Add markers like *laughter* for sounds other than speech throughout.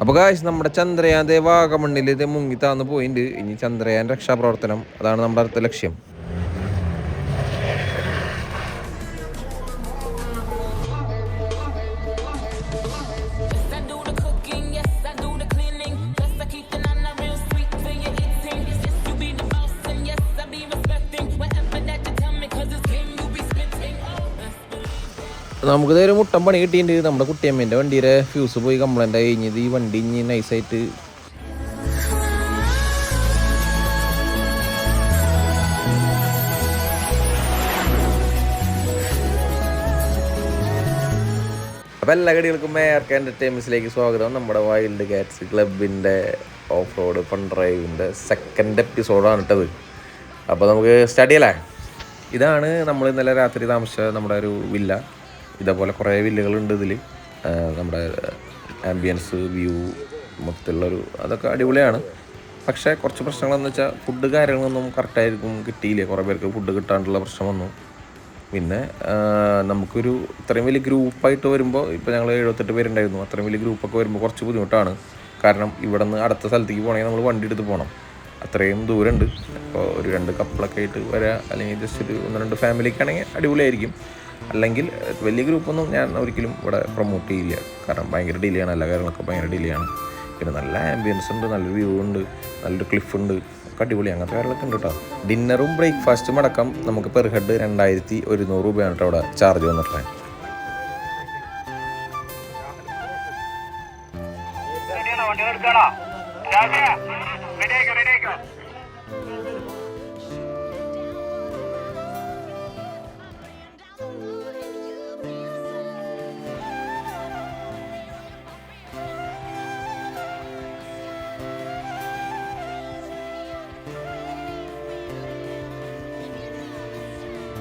അപ്പോൾ കാശ് നമ്മുടെ ചന്ദ്രയാൻ ദേ വാഗമണ്ണിൽ ഇത് മുങ്ങി താന്ന് പോയിട്ടുണ്ട് ഇനി ചന്ദ്രയാൻ രക്ഷാപ്രവർത്തനം അതാണ് നമ്മുടെ അടുത്ത ലക്ഷ്യം. നമുക്ക് ഒരു മുട്ടം പണി കിട്ടിയിട്ടുണ്ട്. നമ്മുടെ കുട്ടിയമ്മേന്റെ വണ്ടിയുടെ ഫ്യൂസ് പോയി കംപ്ലൈന്റ് ആയി. കഴിഞ്ഞത് ഈ വണ്ടി ഇനി നൈസായിട്ട് അപ്പോൾ എല്ലാ കടികൾക്കും മേയർക്ക് എന്റർടൈൻമെൻസിലേക്ക് സ്വാഗതം. നമ്മുടെ വൈൽഡ് കാറ്റ്സ് ക്ലബിന്റെ ഓഫ് റോഡ് ഫൺ ഡ്രൈവിന്റെ സെക്കൻഡ് എപ്പിസോഡാണ് ഇട്ടത് അപ്പോൾ നമുക്ക് സ്റ്റഡി അല്ലേ? ഇതാണ് നമ്മൾ ഇന്നലെ രാത്രി താമസിച്ച നമ്മുടെ ഒരു വില്ല ഇതേപോലെ കുറേ വില്ലകളുണ്ട് ഇതിൽ നമ്മുടെ ആംബിയൻസ് വ്യൂ മൊത്തത്തിലുള്ളൊരു അതൊക്കെ അടിപൊളിയാണ്. പക്ഷേ കുറച്ച് പ്രശ്നങ്ങളെന്ന് വെച്ചാൽ ഫുഡ് കാര്യങ്ങളൊന്നും കറക്റ്റായിരിക്കും കിട്ടിയില്ല? കുറേ പേർക്ക് ഫുഡ് കിട്ടാണ്ടുള്ള പ്രശ്നം വന്നു. പിന്നെ നമുക്കൊരു ഇത്രയും വലിയ ഗ്രൂപ്പായിട്ട് വരുമ്പോൾ ഇപ്പോൾ ഞങ്ങൾ എഴുപത്തെട്ട് പേരുണ്ടായിരുന്നു. അത്രയും വലിയ ഗ്രൂപ്പൊക്കെ വരുമ്പോൾ കുറച്ച് ബുദ്ധിമുട്ടാണ്. കാരണം ഇവിടെ നിന്ന് അടുത്ത സ്ഥലത്തേക്ക് പോകണമെങ്കിൽ നമ്മൾ വണ്ടി എടുത്ത് പോകണം അത്രയും ദൂരമുണ്ട് അപ്പോൾ ഒരു രണ്ട് കപ്പിളൊക്കെ ആയിട്ട് വരാം. അല്ലെങ്കിൽ ജസ്റ്റ് ഒരു ഒന്ന് രണ്ട് ഫാമിലിക്കാണെങ്കിൽ അടിപൊളിയായിരിക്കും. അല്ലെങ്കിൽ വലിയ ഗ്രൂപ്പൊന്നും ഞാൻ ഒരിക്കലും ഇവിടെ പ്രൊമോട്ട് ചെയ്യില്ല. കാരണം ഭയങ്കര ഡിലേ ആണ് എല്ലാ കാര്യങ്ങളൊക്കെ ഭയങ്കര ഡിലേ ആണ്. പിന്നെ നല്ല ആംബിയൻസ് ഉണ്ട് നല്ലൊരു വ്യൂ ഉണ്ട് നല്ലൊരു ക്ലിഫ് ഉണ്ട്. അടിപൊളി അങ്ങനത്തെ കാര്യങ്ങളൊക്കെ ഉണ്ട് കേട്ടോ ഡിന്നറും ബ്രേക്ക്ഫാസ്റ്റും അടക്കം നമുക്ക് പെർ ഹെഡ് രണ്ടായിരത്തി ഒരുന്നൂറ് രൂപയാണ് കേട്ടോ അവിടെ ചാർജ് വന്നിട്ടുള്ളത്.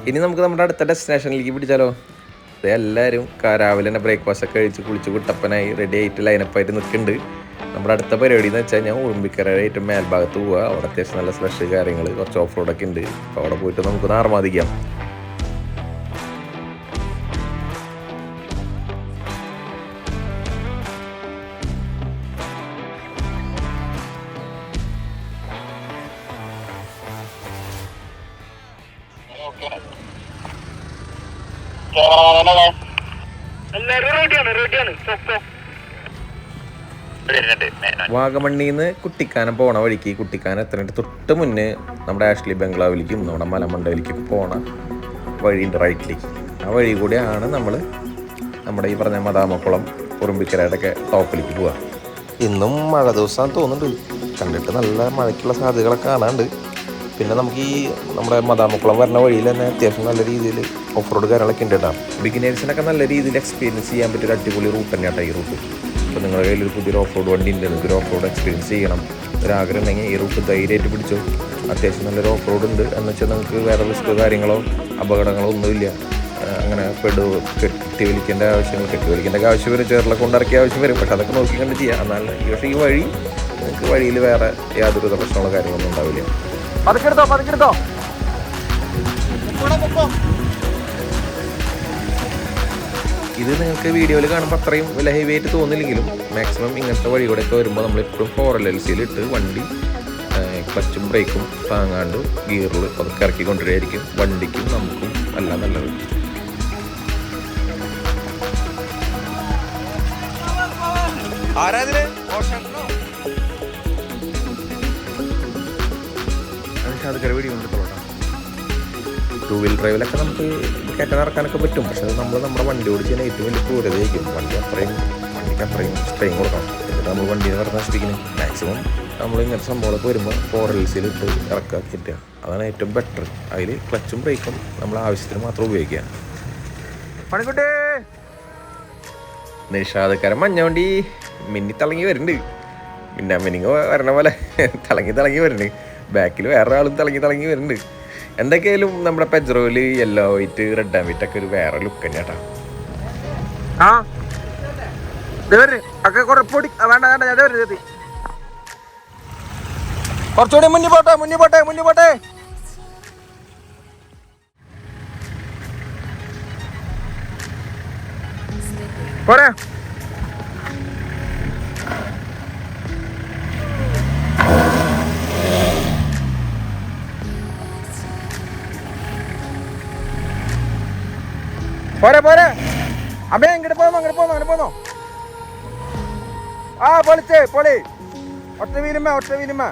ഇനി നമുക്ക് നമ്മുടെ അടുത്ത ഡെസ്റ്റിനേഷനിലേക്ക് പിടിച്ചാലോ? ഇത് എല്ലാവരും രാവിലെ തന്നെ ബ്രേക്ക്ഫാസ്റ്റ് ഒക്കെ കഴിച്ച് കുളിച്ച് കുട്ടപ്പനായി റെഡി ആയിട്ട് ലൈനപ്പായിട്ട് നിൽക്കുന്നുണ്ട് നമ്മുടെ അടുത്ത പരിപാടി എന്ന് വെച്ചാൽ ഞാൻ ഉറുമ്പിക്കരയായിട്ട് മേൽഭാഗത്ത് പോവുക അവിടെ അത്യാവശ്യം നല്ല സ്പെഷ്യൽ കാര്യങ്ങൾ കുറച്ച് ഓഫ് റോഡൊക്കെ ഉണ്ട്. അപ്പോൾ അവിടെ പോയിട്ട് നമുക്ക് ആർമാദിക്കാം. വാഗമണ്ണിൽ നിന്ന് കുട്ടിക്കാനം പോണ വഴിക്ക് കുട്ടിക്കാനം എത്തണിട്ട് തൊട്ട് മുന്നേ നമ്മുടെ ആഷ്ലി ബംഗ്ലാവിലേക്കും നമ്മുടെ മലമണ്ടയിലേക്കും പോണ വഴിയുണ്ട് റൈറ്റിലേക്ക്. ആ വഴി കൂടിയാണ് നമ്മൾ നമ്മുടെ ഈ പറഞ്ഞ മദാമക്കുളം ഉറുമ്പിക്കരയുടെയൊക്കെ ടോപ്പിലേക്ക് പോവുക ഇന്നും മഴ ദിവസം തോന്നുന്നുണ്ട്. കണ്ടിട്ട് നല്ല മഴയ്ക്കുള്ള സാധ്യതകളൊക്കെ കാണാണ്ട്. പിന്നെ നമുക്ക് ഈ നമ്മുടെ മദാമക്കുളം വരുന്ന വഴിയിൽ തന്നെ അത്യാവശ്യം നല്ല രീതിയിൽ ഓഫ് റോഡ് കാര്യങ്ങളൊക്കെ ഉണ്ട് കേട്ടോ ബിഗിനേഴ്സിനൊക്കെ നല്ല രീതിയിൽ എക്സ്പീരിയൻസ് ചെയ്യാൻ പറ്റിയൊരു അടിപൊളി റൂട്ട് തന്നെയാട്ടോ ഈ റൂട്ട് അപ്പോൾ നിങ്ങളുടെ കയ്യിൽ ഒരു പുതിയൊരു ഓഫ് റോഡ് വണ്ടി ഉണ്ട്. നിങ്ങൾക്ക് ഒരു ഓഫ് റോഡ് എക്സ്പീരിയൻസ് ചെയ്യണം. ഒരാഗ്രഹം ഉണ്ടെങ്കിൽ ഈ റൂട്ട് ധൈര്യമായിട്ട് പിടിച്ചോ. അത്യാവശ്യം നല്ലൊരു ഓഫ് റോഡ് ഉണ്ട്. എന്ന് വെച്ചാൽ നിങ്ങൾക്ക് വേറെ റിസ്ക് കാര്യങ്ങളോ അപകടങ്ങളോ ഒന്നുമില്ല അങ്ങനെ പെടു കെട്ടി വലിക്കേണ്ട ആവശ്യങ്ങൾ കെട്ടി വലിക്കേണ്ട ആവശ്യം വരും. ചേറിലൊക്കെ കൊണ്ടിറക്കിയ ആവശ്യം വരും. പക്ഷെ അതൊക്കെ നോക്കി കണ്ട് ചെയ്യാം. എന്നാൽ പക്ഷേ ഈ വഴി നിങ്ങൾക്ക് വഴിയിൽ വേറെ യാതൊരു പ്രശ്നങ്ങളോ കാര്യങ്ങളൊന്നും ഉണ്ടാവില്ല. പതുക്കെടുത്തോ പതുക്കെടുത്തോ ഇത് നിങ്ങൾക്ക് വീഡിയോയിൽ കാണുമ്പോൾ അത്രയും വില ഹെവി ആയിട്ട് തോന്നില്ലെങ്കിലും മാക്സിമം ഇങ്ങനത്തെ വഴി ഒക്കെ വരുമ്പോൾ നമ്മൾ എപ്പോഴും ഫോർ എൽ എൽ സിയിൽ ഇട്ട് വണ്ടി ക്ലച്ചും ബ്രേക്കും താങ്ങാണ്ട് ഗിയറിൽ അതൊക്കെ ഇറക്കിക്കൊണ്ടിരിക്കും വണ്ടിക്കും നമുക്കും എല്ലാം നല്ലത്. ടൂ വീൽ ഡ്രൈവിലൊക്കെ നമുക്ക് കയറ്റാൻ ഇറക്കാനൊക്കെ പറ്റും. പക്ഷെ അത് നമ്മൾ നമ്മുടെ വണ്ടി ഓടിച്ചതിന് ഏറ്റവും വലിയ ക്രൂരതയായിരിക്കും. വണ്ടി അത്രയും വണ്ടിക്ക് അത്രയും സ്ട്രെയിൻ കൊടുക്കണം. എന്നിട്ട് നമ്മൾ വണ്ടി എന്ന് പറഞ്ഞാൽ നശിപ്പിക്കുന്നത് മാക്സിമം നമ്മൾ ഇങ്ങനത്തെ സംഭവങ്ങളൊക്കെ വരുമ്പോൾ ഫോർ എൽ സിയിൽ ഇട്ട് ഇറക്കുക കിട്ടുക അതാണ് ഏറ്റവും ബെറ്റർ അതിൽ ക്ലച്ചും ബ്രേക്കും നമ്മൾ ആവശ്യത്തിന് മാത്രം ഉപയോഗിക്കുക. പണിക്കുട്ടേ! നിഷാദക്കാരൻ മഞ്ഞ വണ്ടി മിന്നി തിളങ്ങി വരുന്നുണ്ട്. മിന്നാ മിനിങ് വരണ പോലെ. തിളങ്ങി തിളങ്ങി വരുന്നുണ്ട്. ബാക്കിൽ വേറെ ആളും തിളങ്ങി തിളങ്ങി വരുന്നുണ്ട്. എന്തൊക്കെയായാലും നമ്മുടെ പെജറോയിൽ yellow white red and white ഒക്കെ ഒരു വേറെ ലുക്ക് തന്നെ ആ. ഒക്കെ കുറെ പൊടി വേണ്ട വേണ്ട ഞാൻ വരുന്നത് കുറച്ചുകൂടി മുന്നിൽ പോട്ടെ മുന്നിൽ പോട്ടെ മുന്നിൽ പോട്ടെ. പോരെ. പോരെ പോരെ. അമ്മേ ഇങ്ങോട്ട് പോന്നോ അങ്ങോട്ട് പോന്നോ അങ്ങനെ പോന്നോ. ആ പൊളിച്ചേ പൊളി. ഒറ്റ വീലുമ്മ ഒറ്റ വീലുമ്മ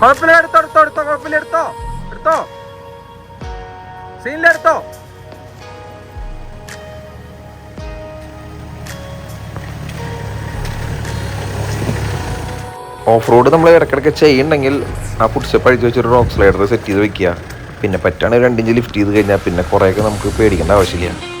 കുഴപ്പമില്ല എടുത്തോ എടുത്തോ എടുത്തോ കുഴപ്പമില്ല എടുത്തോ എടുത്തോ. സീനിലെടുത്തോ ഓഫ് റോഡ് നമ്മൾ ഇടയ്ക്കിടയ്ക്ക് ചെയ്യുന്നുണ്ടെങ്കിൽ ആ ഫുഡ് സ്റ്റെപ്പ് അഴിച്ച് വെച്ചൊരു റോക്ക് സ്ലൈഡർ സെറ്റ് ചെയ്ത് വെക്കുക. പിന്നെ പറ്റുകയാണെങ്കിൽ രണ്ടിഞ്ച് ലിഫ്റ്റ് ചെയ്ത് കഴിഞ്ഞാൽ പിന്നെ കുറേയൊക്കെ നമുക്ക് പേടിക്കേണ്ട ആവശ്യമില്ല.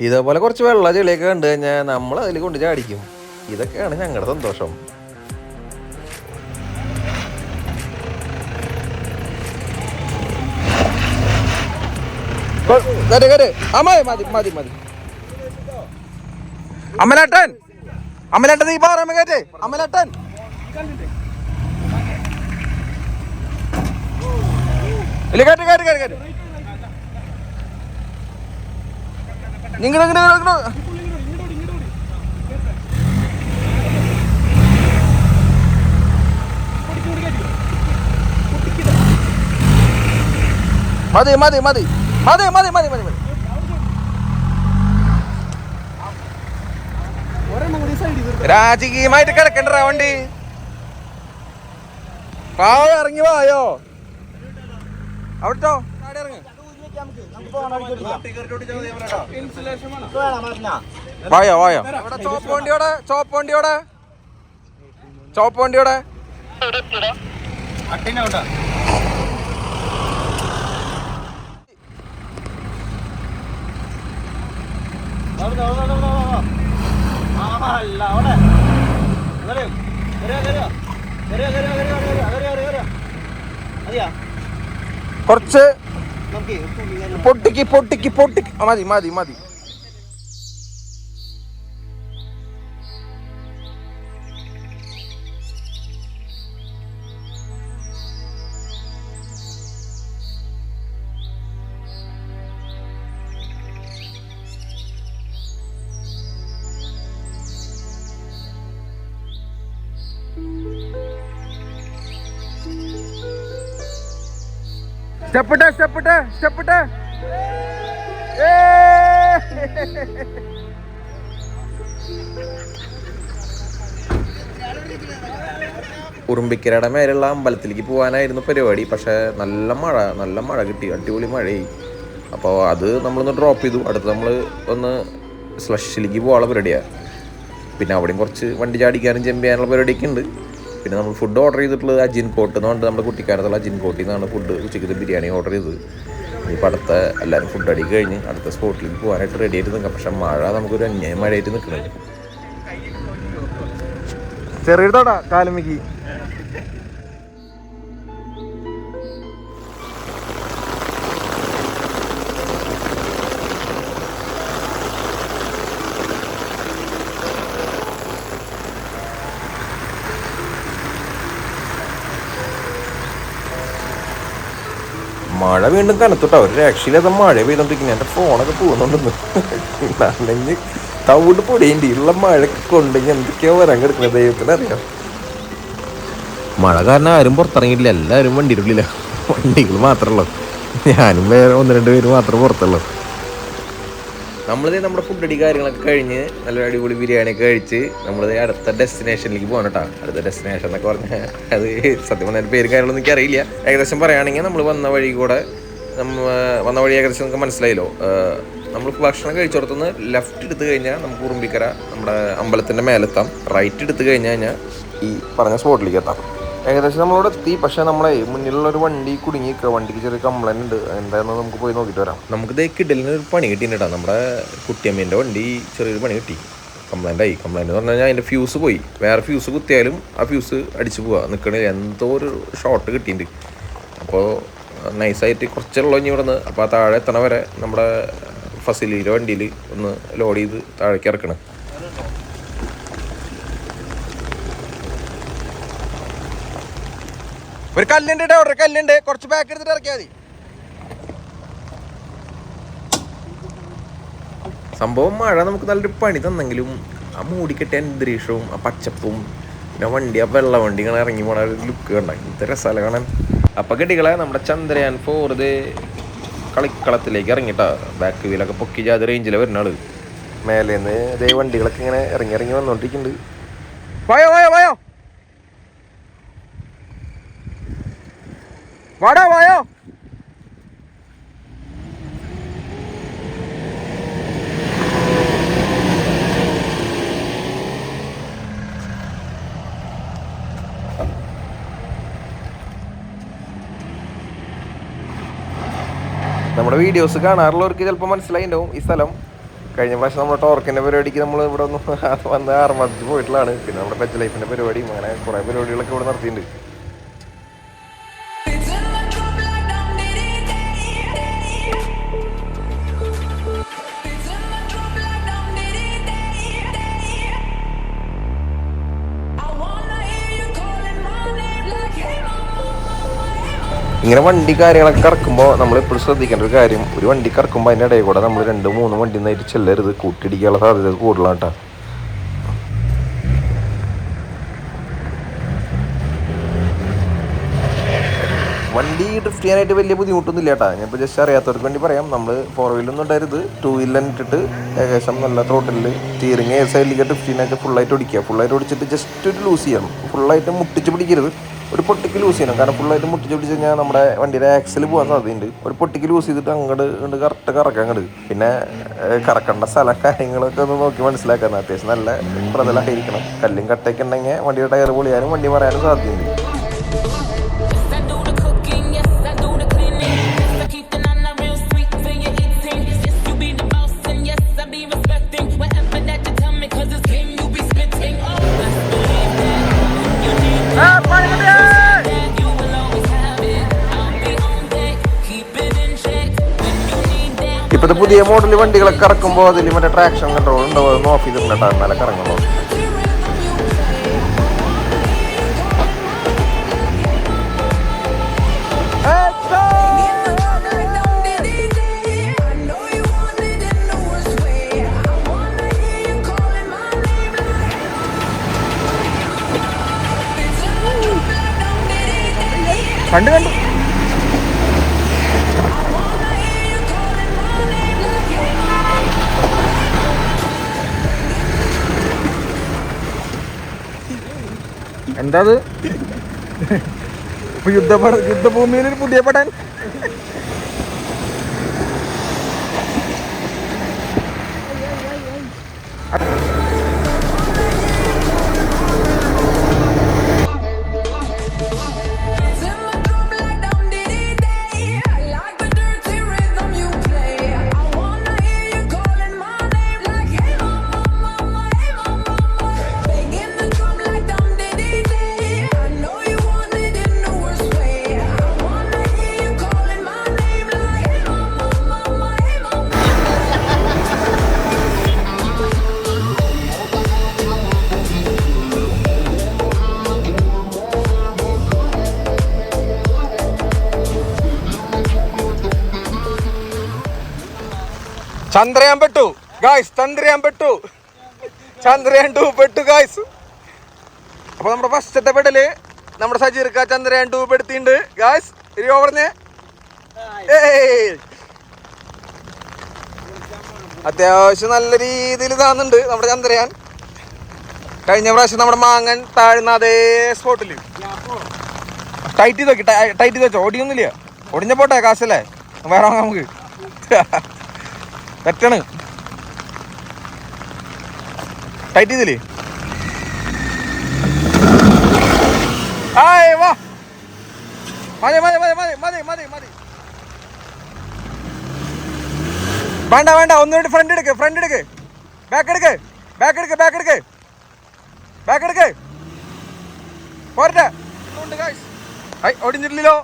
ഇതേപോലെ കുറച്ച് വെള്ള ചെളിയൊക്കെ കണ്ടു കഴിഞ്ഞാൽ നമ്മൾ അതിൽ കൊണ്ട് ചാടിക്കും. ഇതൊക്കെയാണ് ഞങ്ങളുടെ സന്തോഷം. കേറ് കേറ്. അമ്മേ മതി മതി മതി. അമലേട്ടൻ അമലേട്ടൻ നീ പറയാമ കേട്ടേ ഇല്ല കേട്ട് കേട്ട് കേട്ട് കേട്ട് നിങ്ങൾ മതി മതി മതി. മതി മതി മതി മതി മതി. രാജകീയമായിട്ട് കിടക്കണ്ട വണ്ടി. പാവ ഇറങ്ങി വായോ. അവിടോ വായോ വായോ. ചോപ്പ് വണ്ടിയോടെ ചോപ്പ് വണ്ടിയോടെ. ചോപ്പ് വണ്ടിയോടെ. കുറച്ച് പൊട്ടിക്ക് പൊട്ടിക്ക് പൊട്ടിക്ക് ആ, മതി മതി മതി സ്റ്റെപ്പിട്ടെ സ്റ്റെപ്പിട്ടെ സ്റ്റെപ്പിട്ടെ ഉറുമ്പിക്കരയുടെ മേലുള്ള അമ്പലത്തിലേക്ക് പോകാനായിരുന്നു പരിപാടി. പക്ഷേ നല്ല മഴ നല്ല മഴ കിട്ടി. അടിപൊളി മഴയായി. അപ്പോൾ അത് നമ്മളൊന്ന് ഡ്രോപ്പ് ചെയ്തു. അടുത്ത് നമ്മൾ ഒന്ന് സ്ലഷിലേക്ക് പോകാനുള്ള പരിപാടിയാണ് പിന്നെ അവിടെയും കുറച്ച് വണ്ടി ചാടിക്കാനും ജമ്പ് ചെയ്യാനുള്ള പരിപാടിയൊക്കെ ഉണ്ട്. പിന്നെ നമ്മൾ ഫുഡ് ഓർഡർ ചെയ്തിട്ടുള്ളത് അജിൻ കോട്ട് എന്ന് പറഞ്ഞിട്ട് നമ്മുടെ കുട്ടിക്കാലത്തുള്ള അജിൻ കോട്ടിൽ നിന്നാണ് ഫുഡ് ഉച്ചയ്ക്ക് ബിരിയാണി ഓർഡർ ചെയ്തത്. ഇനിയിപ്പോൾ അടുത്ത എല്ലാവരും ഫുഡ് അടി കഴിഞ്ഞ് അടുത്ത സ്പോട്ടിലേക്ക് പോകാനായിട്ട് റെഡി ആയിട്ട് നിൽക്കാം. പക്ഷേ മഴ നമുക്കൊരു അന്യായ മഴയായിട്ട് നിൽക്കുന്നത് ചെറിയതോടാ കാലുമിക്ക് മഴ വീണ്ടും കനത്തുട്ടോ. ഒരു രക്ഷയില്ലാത്ത മഴ പെയ്തോണ്ടിരിക്കുന്നത് എന്റെ ഫോണൊക്കെ പോകുന്നുണ്ടെന്ന്. അല്ലെങ്കിൽ തവിട് പൊടിയുണ്ട്. ഉള്ള മഴയൊക്കെ കൊണ്ടെങ്കിൽ എന്തൊക്കെയോ വരാൻ കിടക്കുന്നത്? ദൈവത്തിന് അറിയാം. മഴ കാരണം ആരും പുറത്തിറങ്ങിയിട്ടില്ല. എല്ലാവരും വണ്ടിയിലുള്ളില്ല വണ്ടികൾ മാത്രമല്ലോ ഞാനും വേറെ ഒന്ന് രണ്ട് പേര് മാത്രമേ പുറത്തുള്ളൂ. നമ്മളിത് നമ്മുടെ ഫുഡ് അടി കാര്യങ്ങളൊക്കെ കഴിഞ്ഞ് നല്ല അടിപൊളി ബിരിയാണി ഒക്കെ കഴിച്ച് നമ്മളിത് അടുത്ത ഡെസ്റ്റിനേഷനിലേക്ക് പോകണം കേട്ടോ അടുത്ത ഡെസ്റ്റിനേഷൻ എന്നൊക്കെ പറഞ്ഞാൽ അത് സത്യം പറഞ്ഞാൽ പേര് കാര്യങ്ങളൊന്നും എനിക്ക് അറിയില്ല ഏകദേശം പറയുകയാണെങ്കിൽ നമ്മൾ വന്ന വഴി കൂടെ നമ്മ വന്ന വഴി ഏകദേശം നമുക്ക് മനസ്സിലായല്ലോ. നമ്മൾ ഭക്ഷണം കഴിച്ചിടത്തുനിന്ന് ലെഫ്റ്റ് എടുത്തു കഴിഞ്ഞാൽ നമുക്ക് ഉറുമ്പിക്കര നമ്മുടെ അമ്പലത്തിന്റെ മേലെത്താം. റൈറ്റ് എടുത്തു കഴിഞ്ഞ് കഴിഞ്ഞാൽ ഈ പറഞ്ഞ സ്പോട്ടിലേക്ക് എത്താം. ഏകദേശം നമ്മളോട് എത്തി. പക്ഷെ നമ്മളെ മുന്നിലുള്ള ഒരു വണ്ടി കുടുങ്ങി വണ്ടിക്ക് ചെറിയ കംപ്ലൈന്റ് ഉണ്ട്. എന്തായിരുന്നു നമുക്ക് പോയി നോക്കിയിട്ട് വരാം. നമുക്ക് ഇതേ കിടലിന് ഒരു പണി കിട്ടിയിട്ടാ നമ്മുടെ കുട്ടിയമ്മേന്റെ വണ്ടി ചെറിയൊരു പണി കിട്ടി. കംപ്ലൈന്റ് ആയി. കംപ്ലൈന്റ് എന്ന് പറഞ്ഞു കഴിഞ്ഞാൽ അതിന്റെ ഫ്യൂസ് പോയി. വേറെ ഫ്യൂസ് കുത്തിയാലും ആ ഫ്യൂസ് അടിച്ചു പോവാ. നിൽക്കണില്ല എന്തോ ഒരു ഷോർട്ട് കിട്ടിയിട്ടുണ്ട്. അപ്പോൾ നൈസായിട്ട് കുറച്ചുള്ള ഇനി ഇവിടുന്ന് അപ്പോൾ ആ താഴെ എത്തണ വരെ നമ്മുടെ ഫസിലിയുടെ വണ്ടിയിൽ ഒന്ന് ലോഡ് ചെയ്ത് താഴേക്ക് ഇറക്കണം. ഒരു കല്ലുണ്ട് കേട്ടോ ഒരു കല്ലുണ്ട്. കുറച്ച് പാക്ക് എടുത്തിട്ട് ഇറക്കിയാൽ മതി. സംഭവം മഴ നമുക്ക് നല്ലൊരു പണി തന്നെങ്കിലും ആ മൂടിക്കെട്ടിയ അന്തരീക്ഷവും ആ പച്ചപ്പും പിന്നെ വണ്ടി ആ വെള്ള വണ്ടി ഇങ്ങനെ ഇറങ്ങി പോണ ഒരു ലുക്ക് കണ്ട? ഇത്ര രസമല്ല കാണാൻ. അപ്പൊ കെട്ടികളെ നമ്മുടെ ചന്ദ്രയാൻ ഫോർ ഇത് കളിക്കളത്തിലേക്ക് ഇറങ്ങിട്ടാ. ബാക്ക് വീലൊക്കെ പൊക്കി ജാതി റേഞ്ചിലെ വരുന്ന ആൾ. മേലേന്ന് ഇതേ വണ്ടികളൊക്കെ ഇങ്ങനെ ഇറങ്ങി ഇറങ്ങി വന്നോണ്ടിരിക്കുന്നുണ്ട് വായോ വായോ വായോ വാടാ വായോ. നമ്മുടെ വീഡിയോസ് കാണാറുള്ളവർക്ക് ചിലപ്പോൾ മനസ്സിലായിണ്ടാവും. ഈ സ്ഥലം കഴിഞ്ഞ പ്രാവശ്യം നമ്മുടെ ടോർക്കിന്റെ പരിപാടിക്ക് നമ്മൾ ഇവിടെ ഒന്ന് വന്ന് ആർമടിച്ച് പോയിട്ടുള്ളതാണ്. പിന്നെ നമ്മുടെ പെറ്റ് ലൈഫിന്റെ പരിപാടിയും അങ്ങനെ കുറേ പരിപാടികളൊക്കെ ഇവിടെ നടത്തിയിട്ടുണ്ട്. ഇങ്ങനെ വണ്ടി കാര്യങ്ങളൊക്കെ ഇറക്കുമ്പോൾ നമ്മൾ എപ്പോഴും ശ്രദ്ധിക്കേണ്ട ഒരു കാര്യം ഒരു വണ്ടി കറക്കുമ്പോൾ അതിന്റെ ഇടയിൽ കൂടെ നമ്മൾ രണ്ട് മൂന്ന് വണ്ടി നിന്നായിട്ട് ചെല്ലരുത് കൂട്ടിയിടിക്കാനുള്ള സാധ്യത കൂടുതലാണ് കേട്ടോ. വണ്ടി ഡ്രിഫ്റ്റ് ചെയ്യാനായിട്ട് വലിയ ബുദ്ധിമുട്ടൊന്നും ഇല്ല കേട്ടോ. ഞാനിപ്പോൾ ജസ്റ്റ് അറിയാത്തവർക്ക് വേണ്ടി പറയാം. നമ്മൾ ഫോർ വീലൊന്നും ഉണ്ടായിരുന്നത് ടൂ വീലർ ഇട്ടിട്ട് ഏകദേശം നല്ല ത്രോട്ടിൽ സ്റ്റിയറിങ് ഏത് സൈഡിലേക്ക് ഡ്രിഫ്റ്റ് ചെയ്യാനായിട്ട് ഫുള്ളായിട്ട് ഓടിക്കുക. ഫുള്ളായിട്ട് ഓടിച്ചിട്ട് ജസ്റ്റ് ഒരു ലൂസ് ചെയ്യണം. ഫുള്ളായിട്ട് മുട്ടിച്ച് പിടിക്കരുത്. ഒരു പൊട്ടിക്ക് ലൂസ് ചെയ്യണം. കാരണം ഫുള്ളായിട്ട് മുട്ടിച്ച് പിടിച്ച് കഴിഞ്ഞാൽ നമ്മുടെ വണ്ടിയുടെ ആക്സിൽ പോകാൻ സാധ്യതയുണ്ട്. ഒരു പൊട്ടിക്ക് ലൂസ് ചെയ്തിട്ട് അങ്ങോട്ട് ഇങ്ങോട്ട് കറക്റ്റ് കറക്കാം അങ്ങോട്ട് പിന്നെ കറക്കേണ്ട സ്ഥല കാര്യങ്ങളൊക്കെ ഒന്ന് നോക്കി മനസ്സിലാക്കാൻ അത്യാവശ്യം നല്ല പ്രതലായിരിക്കണം. കല്ലും കട്ടയൊക്കെ ഉണ്ടെങ്കിൽ വണ്ടിയുടെ ടയർ പൊളിയാനും വണ്ടി പറയാനും സാധ്യതയുണ്ട്. ഇപ്പോഴത്തെ പുതിയ മോഡൽ വണ്ടികളൊക്കെ ഇറക്കുമ്പോൾ അതിൽ മറ്റേ ട്രാക്ഷൻ കൺട്രോൾ ഉണ്ടാവും അതൊന്ന് ഓഫ് ചെയ്തിട്ടുണ്ട് കേട്ടോ എന്നാലേ കറങ്ങുള്ളൂ കണ്ടു കണ്ടു. എന്താ അത് യുദ്ധപട യുദ്ധഭൂമിയിൽ ഒരു പുതിയ പടൻ ചന്ദ്രയാൻ പെട്ടു. ഗായ്സ് ചന്ദ്രയാൻ പെട്ടു. ചന്ദ്രയാൻ ടു പെട്ടു ഗായ്സ് അപ്പൊ നമ്മുടെ ഫസ്റ്റത്തെ പെടൽ നമ്മുടെ സജീർക്ക ചന്ദ്രയാൻ ടു പെടുത്തിണ്ട് ഗായ്സ് പറഞ്ഞേ ഏയ് അത്യാവശ്യം നല്ല രീതിയിൽ താന്നുണ്ട് നമ്മുടെ ചന്ദ്രയാൻ. കഴിഞ്ഞ പ്രാവശ്യം നമ്മുടെ മാങ്ങൻ താഴ്ന്ന അതേ സ്പോട്ടിൽ ടൈറ്റ് ചെയ്ത് നോക്കി ടൈറ്റ് ചെയ്ത് വെച്ചോ. ഓടിയൊന്നുമില്ല. ഒടിഞ്ഞ പോട്ടെ കാശല്ലേ? വേറെ നമുക്ക്. തെറ്റാണ് ടൈറ്റ് ചെയ്തില്ലേ? ആയ് വാ. മതി മതി മതി മതി മതി മതി മതി. വേണ്ട വേണ്ട ഒന്നുകൂടി ഫ്രണ്ട് എടുക്ക് ഫ്രണ്ട് എടുക്ക്. ബാക്ക് എടുക്ക് ബാക്ക് എടുക്ക് ബാക്ക് എടുക്ക്. ബാക്ക് എടുക്ക്. പോരട്ടെ. ഒടിഞ്ഞിട്ടില്ലല്ലോ.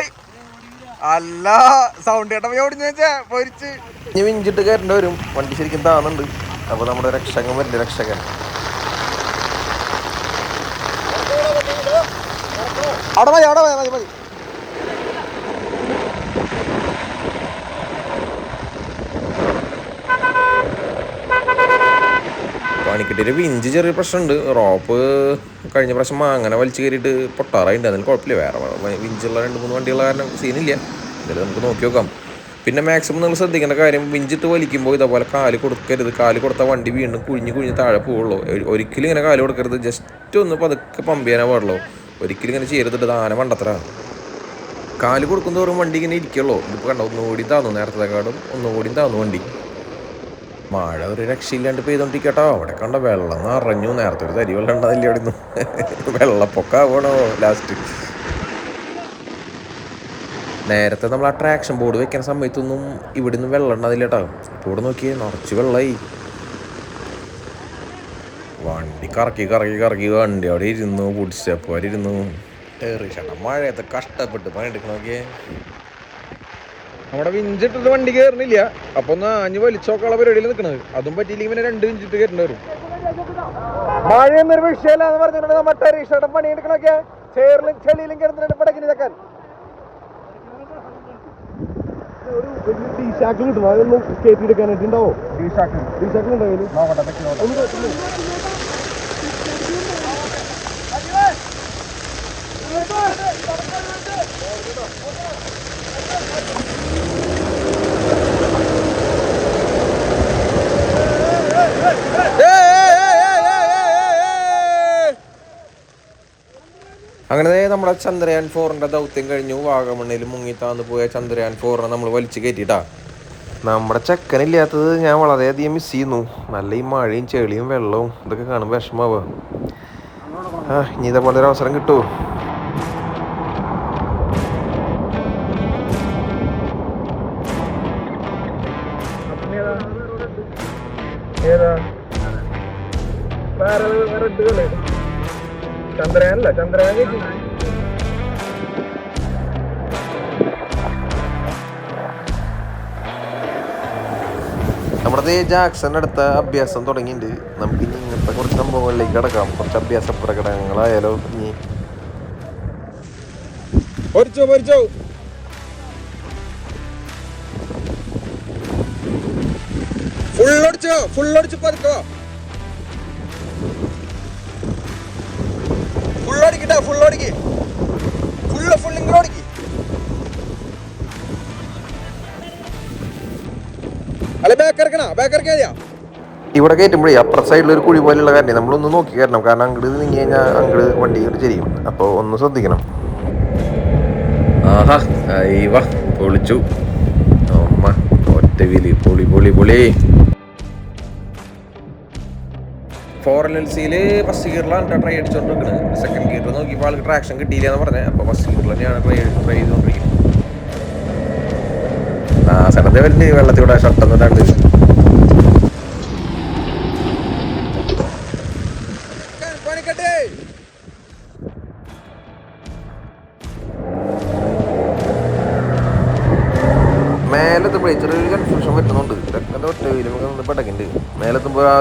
ഐ അല്ല സൗണ്ട് കേട്ടപ്പോ ഓടിഞ്ഞു വെച്ചാ പൊരിച്ച് ഇനി വിഞ്ചിട്ട് കയറേണ്ടി വരും. വണ്ടി ശരിക്കും താന്നുണ്ട് അപ്പൊ നമ്മുടെ രക്ഷകൻ വരില്ല രക്ഷകൻ. അവിടെ മതി അവിടെ മതി മതി മതി പണിക്കിട്ടൊരു വിഞ്ച് ചെറിയ പ്രശ്നമുണ്ട്. റോപ്പ് കഴിഞ്ഞ പ്രാവശ്യം അങ്ങനെ വലിച്ചു കയറിയിട്ട് പൊട്ടാറായിട്ടുണ്ട്. അതിന് കുഴപ്പമില്ല. വേറെ വിഞ്ചുള്ള രണ്ട് മൂന്ന് വണ്ടിയുള്ള കാരണം സീനില്ല. എന്തായാലും നമുക്ക് നോക്കി നോക്കാം. പിന്നെ മാക്സിമം നിങ്ങൾ ശ്രദ്ധിക്കേണ്ട കാര്യം വിഞ്ചിട്ട് വലിക്കുമ്പോൾ ഇതേപോലെ കാൽ കൊടുക്കരുത്. കാൽ കൊടുത്ത വണ്ടി വീണ്ടും കുഴിഞ്ഞ് കുഴിഞ്ഞ് താഴെ പോവുള്ളൂ. ഒരിക്കലും ഇങ്ങനെ കാൽ കൊടുക്കരുത്. ജസ്റ്റ് ഒന്ന് പതുക്കെ പമ്പ് ചെയ്യാനേ പാടുള്ളൂ. ഒരിക്കലും ഇങ്ങനെ ചെയ്യരുത് ദാനം വണ്ടത്ര കാൽ കൊടുക്കുന്നതോറും വണ്ടി ഇങ്ങനെ ഇരിക്കുള്ളൂ. ഇതിപ്പോൾ കണ്ടോ? ഒന്നുകൂടി താന്നു കാടും ഒന്നുകൂടി താന്നു വണ്ടി. മഴ ഒരു രക്ഷയില്ലാണ്ട് പെയ്തോണ്ടിരിക്കട്ടോ. അവിടെ കണ്ട വെള്ളം നിറഞ്ഞു. നേരത്തെ ഒരു തരി വെള്ളം ഉണ്ടാവില്ല അവിടെ നിന്ന് വെള്ളപ്പൊക്കാവണോ ലാസ്റ്റ് നേരത്തെ നമ്മൾ ആ ട്രാക്ഷൻ ബോർഡ് വെക്കുന്ന സമയത്തൊന്നും ഇവിടെ നിന്ന് വെള്ളം ഉണ്ടാവില്ല കേട്ടോ ഇപ്പോൾ ഇവിടെ നോക്കിയേ നിറച്ച് വെള്ളമായി വണ്ടി കറക്കി കറക്കി കറക്കി വണ്ടി അവിടെ ഇരുന്നു അവരിരുന്നു ഇരുന്നു. ഏറിച്ചേട്ടാ മഴയത്ത് കഷ്ടപ്പെട്ട് പണിയെടുക്കണം നോക്കിയേ. നമ്മുടെ വിഞ്ചിട്ടിട്ട് വണ്ടി കയറുന്നില്ല അപ്പൊ ഒന്ന് ആഞ്ഞ് വലിച്ചോക്കാളെ പരിപാടിയിൽ നിൽക്കണത് അതും പറ്റിയില്ലെങ്കിൽ പിന്നെ രണ്ട് വിഞ്ചിട്ട് കയറേണ്ടി വരും. മഴയൊന്നും ഒരു വിഷയമല്ല എന്ന് പറഞ്ഞിട്ടുണ്ട് നമ്മുടെ ടെറീഷയുടെ പണിയെടുക്കണൊക്കെ ചേറിലും ചെളിയിലും കിടന്നിട്ട് പടക്കിന് ഇതൊക്കെ ടീഷാക്ക് കിട്ടും. അതൊന്നും ഉണ്ടാവോ? ഉണ്ടാവില്ല അങ്ങനെ നമ്മുടെ ചന്ദ്രയാൻ ഫോറിന്റെ ദൗത്യം കഴിഞ്ഞു. വാഗമണ്ണിൽ മുങ്ങിത്താന്ന് പോയ ചന്ദ്രയാൻ ഫോറിനെ നമ്മൾ വലിച്ചു കയറ്റിട്ടാ നമ്മുടെ ചെക്കനില്ലാത്തത് ഞാൻ വളരെയധികം മിസ് ചെയ്യുന്നു. നല്ല ഈ മഴയും ചെളിയും വെള്ളവും ഇതൊക്കെ കാണുമ്പോൾ വിഷമാവുക ആ ഇനി ഇതേപോലെ ഒരു അവസരം കിട്ടുമോ ഏതാ? വേറെ റെഡ് കളർ ചന്ദ്രയാനല്ല ചന്ദ്രയാൻ നമ്മുടെ ദേ ജാക്സൺ അടുത്ത അഭ്യാസം തുടങ്ങിയിട്ടുണ്ട്. നമുക്ക് ഇനി ഇങ്ങനത്തെ കുറച്ച് സംഭവങ്ങളിലേക്ക് കിടക്കാം. കുറച്ച് അഭ്യാസ പ്രകടനങ്ങളായാലോ ഇനി. പൊരിച്ചോ പൊരിച്ചോ. അടിച്ചോ ഫുൾ അടിച്ച് പതുക്കോ. ഫുൾ അടിക്കട്ടെ ഫുൾ അടിക്ക്. ഫുള്ള് ഫുൾ ഇങ്ങനെ അടിക്ക് അല്ല ബാക്ക് ഇറക്കണ? ബാക്ക് ഇറക്കാതെയാ ഇവിടെ കയറ്റുമ്പോഴേ അപ്പുറ സൈഡിൽ ഒരു കുഴി പോലെയുള്ള കാര്യം നമ്മളൊന്ന് നോക്കി കയറണം. കാരണം അങ്ങട് നീങ്ങി കഴിഞ്ഞാൽ അങ്ങട് വണ്ടി ഇങ്ങോട്ട് ചെരിയും. അപ്പോൾ ഒന്ന് ശ്രദ്ധിക്കണം. ആഹാ അയ്യവ പൊളിച്ചു. അമ്മ ഒറ്റ വിലി പൊളി പൊളി പൊളി. ഫോർ എൽ എൽ സിയിൽ ഫസ്റ്റ് ഗിയറിലാണ് ട്രൈ അടിച്ചുകൊണ്ടിരിക്കുന്നത് സെക്കൻഡ് ഗിയർ നോക്കിയപ്പോൾ ആൾക്ക് ട്രാക്ഷൻ കിട്ടിയില്ല എന്ന് പറഞ്ഞത് അപ്പോൾ ഫസ്റ്റ് ഗിയറിൽ തന്നെയാണ് ട്രൈ ട്രൈ ചെയ്തുകൊണ്ടിരിക്കുന്നത് ആ സടത്തെ വലിയ വെള്ളത്തിലൂടെ ഷട്ടൊന്നും ഇടാണ്ട്.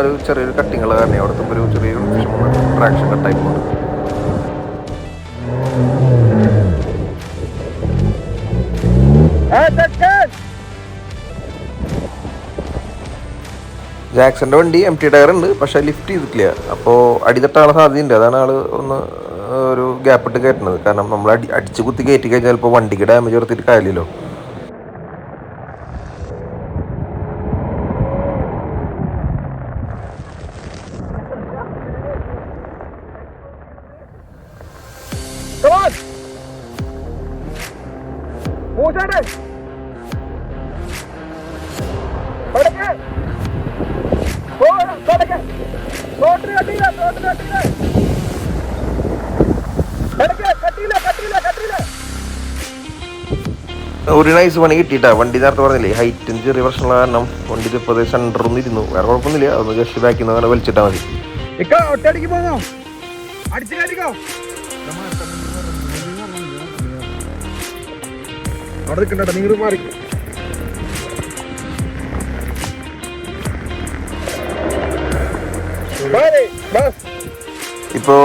ഒരു ചെറിയൊരു കട്ടിങ്ങുള്ള കാരണം അവിടുത്തെ ഒരു ചെറിയൊരു ട്രാക്ഷൻ കട്ടായി പോകുന്നത് ജാക്സന്റെ വണ്ടി എം ടി ടയർ ഉണ്ട് പക്ഷെ ലിഫ്റ്റ് ചെയ്തിട്ടില്ല. അപ്പോൾ അടിതട്ടാനുള്ള സാധ്യതയുണ്ട്. അതാണ് ആൾ ഒന്ന് ഒരു ഗ്യാപ്പ് ഇട്ട് കയറ്റുന്നത്. കാരണം നമ്മൾ അടി അടിച്ച് കുത്തി കയറ്റി കഴിഞ്ഞാൽ ചിലപ്പോൾ വണ്ടിക്ക് ഡാമേജ് കൊടുത്തിട്ട് കാര്യമില്ലല്ലോ. ഒരു നൈസ് പണി കിട്ടിയിട്ടാ. വണ്ടി നേരത്തെ പറഞ്ഞില്ലേ ഹൈറ്റും ചെറിയ പ്രശ്നമുള്ള കാരണം വണ്ടി ഇപ്പോൾ സെന്ററിൽ ഇരുന്നു. വേറെ കുഴപ്പമൊന്നുമില്ല. അതൊന്ന് ജസ്റ്റ് ബാക്കി നിന്ന് അങ്ങനെ വലിച്ചിട്ടാൽ മതി. ഇപ്പോ ഒറ്റയടിക്ക് പോന്നോ? അടിച്ചു കയറ്റിക്കോ അവിടെ നിൽക്കണ്ട നിങ്ങൾ മാറി. ഇപ്പോൾ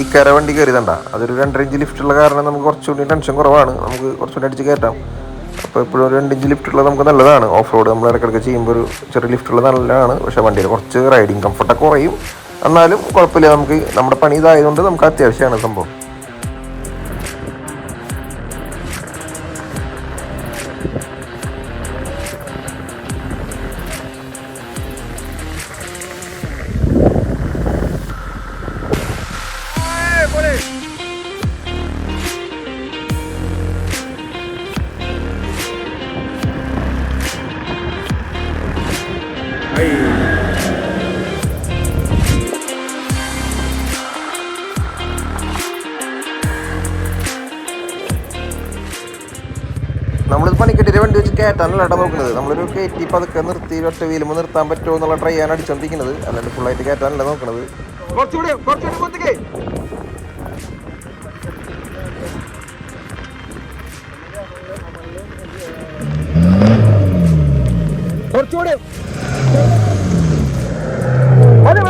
ഈ കര വണ്ടി കയറിയതണ്ട. അതൊരു രണ്ടര ഇഞ്ച് ലിഫ്റ്റ് ഉള്ള കാരണം നമുക്ക് കുറച്ചുകൂടി ടെൻഷൻ കുറവാണ്. നമുക്ക് കുറച്ചുകൂടി അടിച്ച് കയറ്റാം. അപ്പോൾ എപ്പോഴും ഒരു രണ്ട് ഇഞ്ച് ലിഫ്റ്റ് ഉള്ളത് നമുക്ക് നല്ലതാണ്. ഓഫ് റോഡ് നമ്മൾ ഇടയ്ക്കിടയ്ക്ക് ചെയ്യുമ്പോൾ ഒരു ചെറിയ ലിഫ്റ്റ് ഉള്ളത് നല്ലതാണ്. പക്ഷേ വണ്ടിയിൽ കുറച്ച് റൈഡിങ് കംഫർട്ടൊക്കെ കുറയും. എന്നാലും കുഴപ്പമില്ല. നമുക്ക് നമ്മുടെ പണി ഇതായതുകൊണ്ട് നമുക്ക് അത്യാവശ്യമാണ് സംഭവം. കയറ്റാനല്ല കേട്ടോ നോക്കുന്നത്? നമ്മളൊരു കയറ്റി പതുക്കെ നിർത്തി ഒറ്റ വീലുമ്പോൾ നിർത്താൻ പറ്റുമോ എന്നുള്ള ട്രൈ ആണ് അടിച്ചോണ്ടിരിക്കുന്നത്. അല്ലാണ്ട് ഫുള്ളായിട്ട് കയറ്റാനല്ല നോക്കുന്നത് കുറച്ചുകൂടി കുറച്ചുകൂടി കുറച്ചുകൂടി. മതി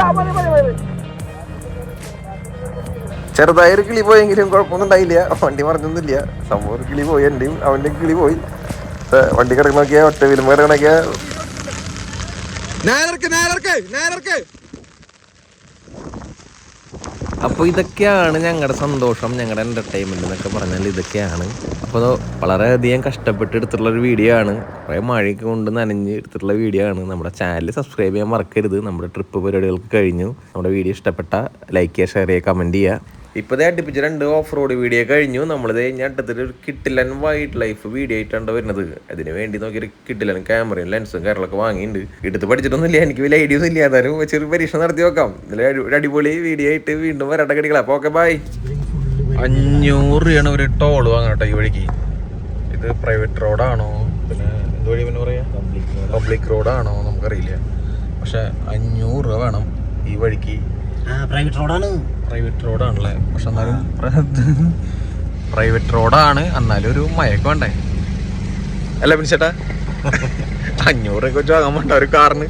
കിളി പോയെങ്കിലും കുഴപ്പമൊന്നും ഉണ്ടായില്ല. വണ്ടി മറിഞ്ഞൊന്നുമില്ല. സംഭവം ഒരു കിളി പോയി എന്റെയും അവന്റെയും കിളി പോയി. വണ്ടി കിടക്കണ നോക്കിയാ ഒറ്റ വീലും കിടക്കണൊക്കെ അപ്പോൾ ഇതൊക്കെയാണ് ഞങ്ങളുടെ സന്തോഷം ഞങ്ങളുടെ എന്റർടൈൻമെന്റ് എന്നൊക്കെ പറഞ്ഞാൽ ഇതൊക്കെയാണ്. അപ്പോൾ വളരെയധികം കഷ്ടപ്പെട്ട് എടുത്തിട്ടുള്ള ഒരു വീഡിയോ ആണ്. കുറേ മഴയൊക്കെ കൊണ്ട് നനഞ്ഞ് എടുത്തിട്ടുള്ള വീഡിയോ ആണ്. നമ്മുടെ ചാനൽ സബ്സ്ക്രൈബ് ചെയ്യാൻ മറക്കരുത്. നമ്മുടെ ട്രിപ്പ് പരിപാടികൾക്ക് കഴിഞ്ഞു. നമ്മുടെ വീഡിയോ ഇഷ്ടപ്പെട്ട ലൈക്ക് ചെയ്യുക ഷെയർ ചെയ്യുക കമന്റ് ചെയ്യുക. ഇപ്പോൾ ഇത് അടുപ്പിച്ച് രണ്ട് ഓഫ് റോഡ് വീഡിയോ കഴിഞ്ഞു. നമ്മളിത് കഴിഞ്ഞ അട്ടത്തിൽ ഒരു കിട്ടിലൻ വൈൽഡ് ലൈഫ് വീഡിയോ ആയിട്ടാണ് വരുന്നത്. അതിന് വേണ്ടി നോക്കിയൊരു കിട്ടിലൻ ക്യാമറയും ലെൻസും കാര്യങ്ങളൊക്കെ വാങ്ങിയിട്ടുണ്ട്. എടുത്ത് പഠിച്ചിട്ടൊന്നുമില്ല എനിക്ക് വലിയ ഐഡിയ ഒന്നും ഇല്ല എന്നാലും ചെറിയ പരീക്ഷണം നടത്തി നോക്കാം. ഇതിൽ ഒരു അടിപൊളി വീഡിയോ ആയിട്ട് വീണ്ടും വരട്ടെ കടികളാ. അപ്പോൾ ഓക്കെ ബൈ അഞ്ഞൂറ് രൂപയാണ് ഒരു ടോൾ വാങ്ങാട്ടോ ഈ വഴിക്ക്. ഇത് പ്രൈവറ്റ് റോഡാണോ പിന്നെ എന്ത് വഴി പിന്നെ പറയാ? പബ്ലിക് റോഡാണോ നമുക്കറിയില്ല. പക്ഷെ അഞ്ഞൂറ് രൂപ വേണം ഈ വഴിക്ക്. പ്രൈവറ്റ് റോഡാണ് പ്രൈവറ്റ് റോഡാണല്ലേ പക്ഷെ എന്നാലും *laughs* പ്രൈവറ്റ് റോഡാണ് എന്നാലും ഒരു മയക്കം വേണ്ടേ അല്ല പിന്നെ ചേട്ടാ *laughs* അഞ്ഞൂറ് രൂപ വെച്ച് വാങ്ങാൻ വേണ്ട ഒരു കാറിന്